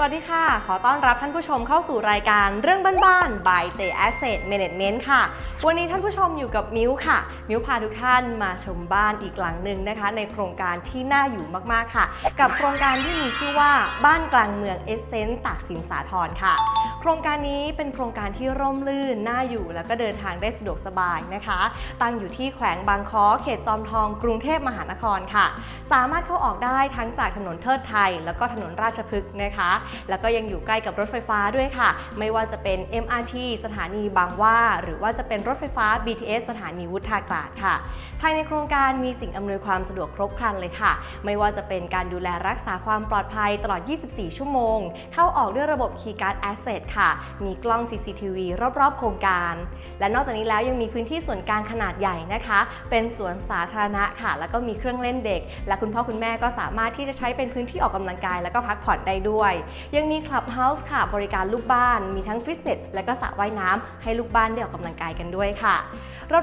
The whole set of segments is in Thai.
สวัสดีค่ะ ขอต้อนรับท่านผู้ชมเข้าสู่รายการเรื่องบ้านๆ by J Asset Management ค่ะ วันนี้ท่านผู้ชมอยู่กับมิ้วค่ะ มิ้วพาทุกท่านมาชมบ้านอีกหลังหนึ่งนะคะ ในโครงการที่น่าอยู่มากๆค่ะ กับโครงการที่มีชื่อว่าบ้านกลางเมืองเอเซนต์ตากสินสาทรค่ะ โครงการนี้เป็นโครงการที่ร่มรื่นน่าอยู่ แล้วก็เดินทางได้สะดวกสบายนะคะ ตั้งอยู่ที่แขวงบางค้อเขตจอมทอง กรุงเทพมหานครค่ะ สามารถเข้าออกได้ทั้งจากถนนเทิดไทย แล้วก็ถนนราชพฤกษ์นะคะ แล้วก็ยังอยู่ใกล้กับรถไฟฟ้าด้วยค่ะ ไม่ว่าจะเป็น MRT สถานีบางว่า หรือว่าจะเป็นรถไฟฟ้า BTS สถานีวุฒากาศค่ะ ภายในโครงการมีสิ่งอำนวยความสะดวกครบครันเลยค่ะ ไม่ว่าจะเป็นการดูแลรักษาความปลอดภัยตลอด 24 ชั่วโมง เข้าออกด้วยระบบ Keycard Asset ค่ะ มีกล้อง CCTV รอบๆ โครงการ และนอกจากนี้แล้วยังมีพื้นที่ส่วนกลางขนาดใหญ่นะคะ เป็นสวนสาธารณะค่ะ แล้วก็มีเครื่องเล่นเด็ก และคุณพ่อคุณแม่ก็สามารถที่จะใช้เป็นพื้นที่ออกกำลังกาย แล้วก็พักผ่อนได้ด้วย ยังมีคลับเฮาส์ค่ะ บริการลูกบ้าน มีทั้งฟิตเนสและก็สระว่ายน้ำให้ลูกบ้านได้ออกกำลังกายกันด้วยค่ะ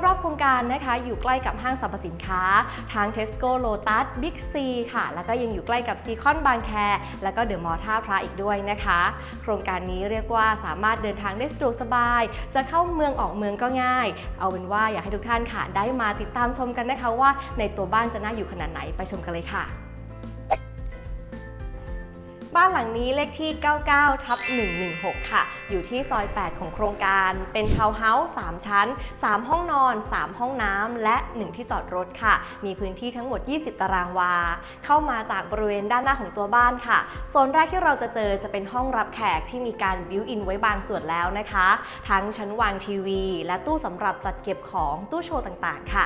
รอบๆ โครงการนะคะ อยู่ใกล้กับห้างสรรพสินค้าทั้ง Tesco Lotus Big C ค่ะ แล้วก็ยังอยู่ใกล้กับซีคอนบางแค แล้วก็เดอะมอท่าพระอีกด้วยนะคะ โครงการนี้เรียกว่าว่าสามารถเดินทางได้สะดวกสบาย จะเข้าเมืองออกเมืองก็ง่าย เอาเป็นว่าอยากให้ทุกท่านค่ะได้มาติดตามชมกันนะคะว่า ในตัวบ้านจะน่าอยู่ขนาดไหนไปชมกันเลยค่ะ บ้านหลังนี้เลขที่ 99 ทับ 116 ค่ะ อยู่ที่ซอย 8 ของโครงการ เป็นทาวน์เฮาส์ 3 ชั้น 3 ห้องนอน 3 ห้องน้ำ และ 1 ที่จอดรถค่ะ มีพื้นที่ทั้งหมด 20 ตารางวา เข้ามาจากบริเวณด้านหน้าของตัวบ้านค่ะ โซนแรกที่เราจะเจอจะเป็นห้องรับแขกที่มีการบิวอินไว้บางส่วนแล้วนะคะ ทั้งชั้นวางทีวี และตู้สำหรับจัดเก็บของตู้โชว์ต่างๆ ค่ะ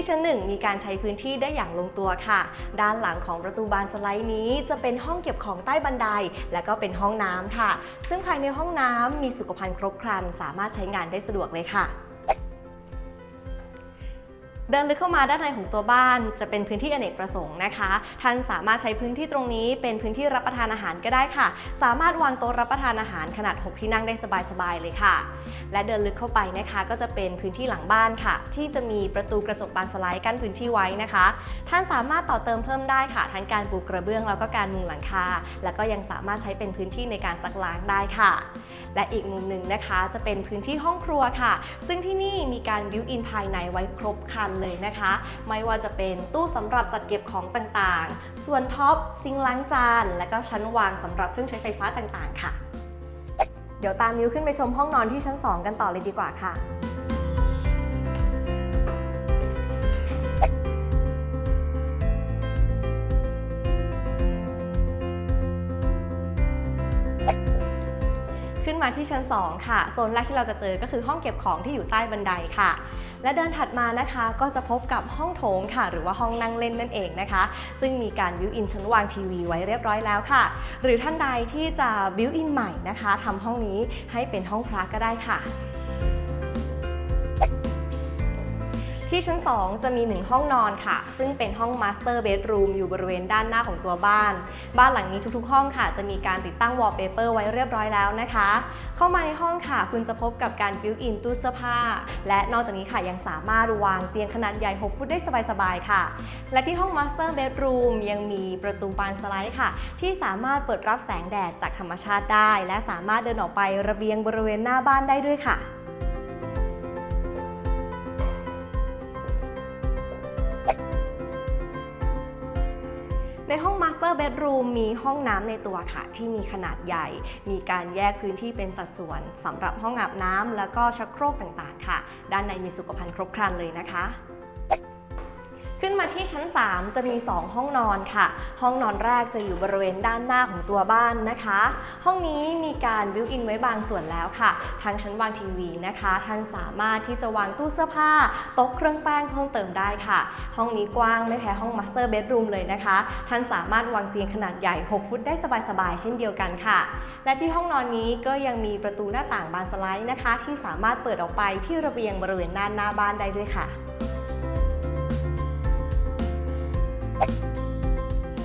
ที่ชั้นหนึ่งมีการใช้พื้นที่ได้อย่างลงตัวค่ะ ด้านหลังของประตูบานสไลด์นี้จะเป็นห้องเก็บของใต้บันได และก็เป็นห้องน้ำค่ะ ซึ่งภายในห้องน้ำมีสุขภัณฑ์ครบครัน สามารถใช้งานได้สะดวกเลยค่ะ เดินลึกเข้ามาด้านในของตัวบ้าน จะเป็นพื้นที่อเนกประสงค์นะคะ ท่านสามารถใช้พื้นที่ตรงนี้เป็นพื้นที่รับประทานอาหารก็ได้ค่ะ สามารถวางโต๊ะรับประทานอาหารขนาด 6 ที่นั่งได้สบายๆเลยค่ะ และเดินลึกเข้าไปนะคะ ก็จะเป็นพื้นที่หลังบ้านค่ะ ที่จะมีประตูกระจกบานสไลด์กั้นพื้นที่ไว้นะคะ ท่านสามารถต่อเติมเพิ่มได้ค่ะ ทั้งการปูกระเบื้องแล้วก็การมุงหลังคา แล้วก็ยังสามารถใช้เป็นพื้นที่ในการซักล้างได้ค่ะ และอีกมุมหนึ่งนะคะ จะเป็นพื้นที่ห้องครัวค่ะ ซึ่งที่นี่มีการบิวอินภายในไว้ครบครันเลยนะคะ ไม่ว่าจะเป็นตู้สำหรับจัดเก็บของต่างๆ ส่วนท็อปซิงล้างจาน และก็ชั้นวางสำหรับเครื่องใช้ไฟฟ้าต่างๆ ค่ะ เดี๋ยวตามมิวขึ้นไปชมห้องนอนที่ชั้น 2 กันต่อเลยดีกว่าค่ะ นมาที่ชั้น 2 ค่ะ โซนแรกที่เราจะเจอก็คือห้องเก็บของที่อยู่ใต้บันไดค่ะ และเดินถัดมานะคะก็จะพบกับห้องโถงค่ะ หรือว่าห้องนั่งเล่นนั่นเองนะคะ ซึ่งมีการบิวอินชั้นวางทีวีไว้เรียบร้อยแล้วค่ะ หรือท่านใดที่จะบิวอินใหม่นะคะทำห้องนี้ให้เป็นห้องพระก็ได้ค่ะ ที่ชั้น 2 จะมี 1 ห้องนอนค่ะ ซึ่งเป็นห้องมาสเตอร์เบดรูมอยู่บริเวณด้านหน้าของตัวบ้าน บ้านหลังนี้ทุกๆ ห้องค่ะ จะมีการติดตั้งวอลเปเปอร์ไว้เรียบร้อยแล้วนะคะ เข้ามาในห้องค่ะ คุณจะพบกับการบิวอินตู้เสื้อผ้า และนอกจากนี้ค่ะยังสามารถวางเตียงขนาดใหญ่ 6 ฟุตได้สบายๆ ค่ะ และที่ห้องมาสเตอร์เบดรูมยังมีประตูบานสไลด์ค่ะ ที่สามารถเปิดรับแสงแดดจากธรรมชาติได้ และสามารถเดินออกไประเบียงบริเวณหน้าบ้านได้ด้วยค่ะ ในห้อง Master Bedroom มีห้องน้ำในตัวค่ะ ที่มีขนาดใหญ่ มีการแยกพื้นที่เป็นสัดส่วนสำหรับห้องอาบน้ำแล้วก็ชักโครกต่างๆ ค่ะ ด้านในมีสุขภัณฑ์ครบครันเลยนะคะ ขึ้นมาที่ชั้น 3 จะมี 2 ห้องนอนค่ะ ห้องนอนแรกจะอยู่บริเวณด้านหน้าของตัวบ้านนะคะ ห้องนี้มีการบิวอินไว้บางส่วนแล้วค่ะทางชั้นวางทีวีนะคะ ท่านสามารถที่จะวางตู้เสื้อผ้าโต๊ะเครื่องแป้งเพิ่มเติมได้ค่ะ ห้องนี้กว้างไม่แพ้ห้องมาสเตอร์เบดรูมเลยนะคะ ท่านสามารถวางเตียงขนาดใหญ่ 6 ฟุตได้สบายๆ เช่นเดียวกันค่ะ และที่ห้องนอนนี้ก็ยังมีประตูหน้าต่างบานสไลด์นะคะ ที่สามารถเปิดออกไปที่ระเบียงบริเวณด้านหน้าบ้านได้ด้วยค่ะ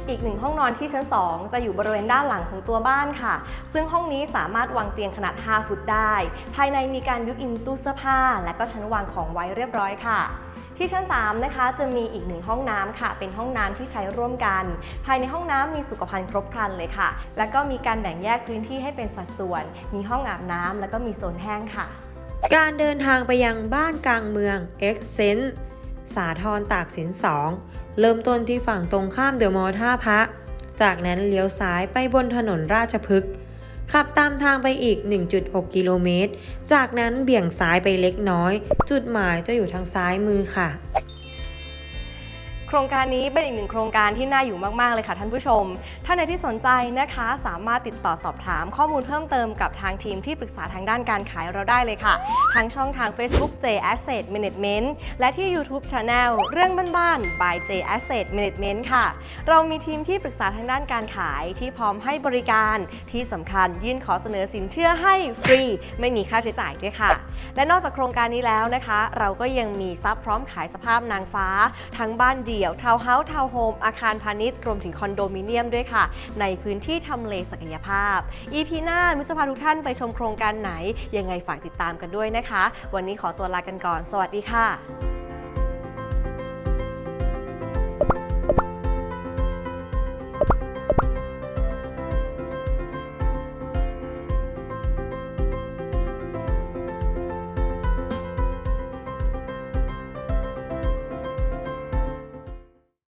อีกหนึ่งห้องนอนที่ชั้น 2 จะอยู่บริเวณด้านหลังของตัวบ้านค่ะ ซึ่งห้องนี้สามารถวางเตียงขนาด 5 ฟุตได้ ภายในมีการบิวอินตู้เสื้อผ้า และก็ชั้นวางของไว้เรียบร้อยค่ะที่ชั้น 3 นะคะ จะมีอีกหนึ่งห้องน้ำค่ะ เป็นห้องน้ำที่ใช้ร่วมกัน ภายในห้องน้ำมีสุขภัณฑ์ครบครันเลยค่ะ แล้วก็มีการแบ่งแยกพื้นที่ให้เป็นสัดส่วน มีห้องอาบน้ำแล้วก็มีโซนแห้งค่ะ การเดินทางไปยังบ้านกลางเมือง e x c e n t สาทรตากสินสองเริ่มต้นที่ฝั่งตรงข้ามเดอะมอลล์ท่าพระ จากนั้นเลี้ยวซ้ายไปบนถนนราชพฤกษ์ขับตามทางไปอีก 1.6 กิโลเมตร จากนั้นเบี่ยงซ้ายไปเล็กน้อย จุดหมายจะอยู่ทางซ้ายมือค่ะ โครงการนี้เป็นอีกหนึ่งโครงการที่น่าอยู่มาก ๆ เลยค่ะท่านผู้ชม ท่านใดที่สนใจนะคะ สามารถติดต่อสอบถามข้อมูลเพิ่มเติมกับทางทีมที่ปรึกษาทางด้านการขายเราได้เลยค่ะ ทางช่องทาง Facebook J Asset Management และที่ YouTube Channel เรื่องบ้านๆ by J Asset Management ค่ะ เรามีทีมที่ปรึกษาทางด้านการขายที่พร้อมให้บริการที่สำคัญยื่นขอเสนอสินเชื่อให้ฟรี ไม่มีค่าใช้จ่ายด้วยค่ะ และนอกจากโครงการนี้แล้วนะคะ เราก็ยังมีซับพร้อมขายสภาพนางฟ้า ทั้งบ้านเดี่ยว ทาวน์เฮาส์ทาวน์โฮม อาคารพาณิชย์ รวมถึงคอนโดมิเนียมด้วยค่ะ ในพื้นที่ทำเลศักยภาพ EP หน้ามิสพาทุกท่านไปชมโครงการไหน ยังไงฝากติดตามกันด้วยนะคะ วันนี้ขอตัวลากันก่อน สวัสดีค่ะ